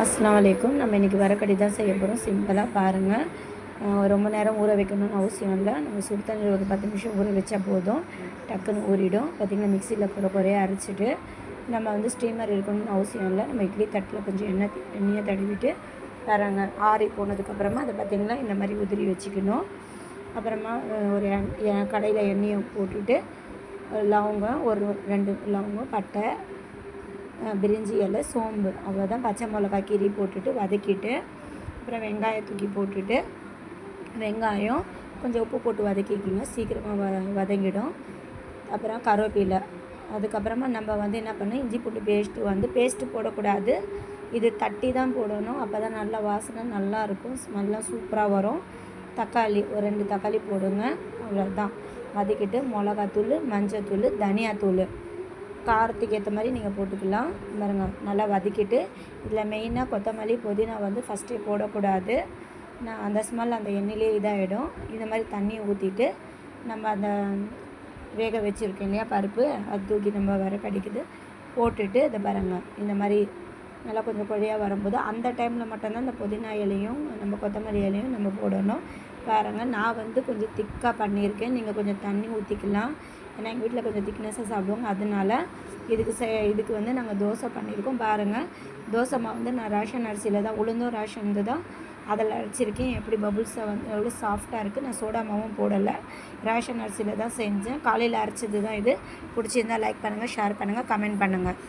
அஸ்ஸலாமு அலைக்கும். நம்ம இன்றைக்கி வரக்கடி தான் செய்ய போகிறோம் சிம்பிளாக பாருங்கள் ரொம்ப நேரம் ஊற வைக்கணும்னு அவசியம் இல்லை. நம்ம சுடு தண்ணியில் ஒரு பத்து நிமிஷம் ஊற வச்சா போதும். டக்குன்னு ஊறிடும். பார்த்திங்கன்னா மிக்சியில் குறை குறையாக அரைச்சிட்டு நம்ம வந்து ஸ்டீமர் இருக்கணும்னு அவசியம் இல்லை. நம்ம இட்லி தட்டில் கொஞ்சம் எண்ணெய் எண்ணெயை தடவிட்டு தராங்க ஆறி போனதுக்கப்புறமா அதை பார்த்திங்கன்னா இந்த மாதிரி உதிரி வச்சுக்கணும். அப்புறமா ஒரு கடையில் எண்ணெயை போட்டுட்டு லவங்கம் ஒரு ரெண்டு லவங்கம் பட்டை பிரிஞ்சி இலை சோம்பு. அவ்வளோதான் பச்சை மிளகாய் கீரி போட்டுட்டு வதக்கிட்டு அப்புறம் வெங்காயம் தூக்கி போட்டுட்டு வெங்காயம் கொஞ்சம் உப்பு போட்டு வதக்கிக்கிங்க சீக்கிரமாக வ வதங்கிடும். அப்புறம் கருவேப்பிலை. அதுக்கப்புறமா நம்ம வந்து என்ன பண்ணோம் இஞ்சி பூண்டு பேஸ்ட்டு வந்து பேஸ்ட்டு போடக்கூடாது. இது தட்டி தான் போடணும். அப்போ தான் நல்லா வாசனை நல்லாயிருக்கும். ஸ்மெல்லாம் சூப்பராக வரும். தக்காளி ஒரு ரெண்டு தக்காளி போடுங்க. அவ்வளோதான் வதக்கிட்டு மிளகாத்தூள் மஞ்சத்தூள் தனியாத்தூள். காரத்துக்கு ஏற்ற மாதிரி நீங்கள் போட்டுக்கலாம். பாருங்க நல்லா வதக்கிட்டு இதில் மெயினாக கொத்தமல்லி புதினா வந்து ஃபஸ்ட்டே போடக்கூடாது. நான் அந்த ஸ்மெல் அந்த எண்ணெயிலே இதாகிடும் இந்த மாதிரி தண்ணியை ஊற்றிட்டு நம்ம அந்த வேக வச்சுருக்கோம் இல்லையா பருப்பு அது தூக்கி நம்ம வர கடிக்குது. போட்டுட்டு இதை பாருங்க இந்த மாதிரி நல்லா கொஞ்சம் குழையாக வரும்போது அந்த டைமில் மட்டும்தான் இந்த புதினா இலையும் நம்ம கொத்தமல்லி இலையும் நம்ம போடணும். பாருங்கள் நான் வந்து கொஞ்சம் திக்காக பண்ணியிருக்கேன். நீங்கள் கொஞ்சம் தண்ணி ஊற்றிக்கலாம் ஏன்னா எங்கள் வீட்டில் கொஞ்சம் திக்னஸாக சாப்பிடுவாங்க. அதனால இதுக்கு செ இதுக்கு வந்து நாங்கள் தோசை பண்ணியிருக்கோம். பாருங்கள் தோசை மாவு வந்து நான் ரேஷன் அரிசியில் தான் உளுந்தும் ரேஷன் வந்து தான் அதில் அரைச்சிருக்கேன். எப்படி பபுள்ஸை வந்து எவ்வளோ சாஃப்டாக இருக்குது நான் சோடா மாவும் போடலை. ரேஷன் அரிசியில் தான் செஞ்சேன். காலையில் அரைச்சது தான் இது. பிடிச்சிருந்தா லைக் பண்ணுங்கள் ஷேர் பண்ணுங்கள் கமெண்ட் பண்ணுங்கள்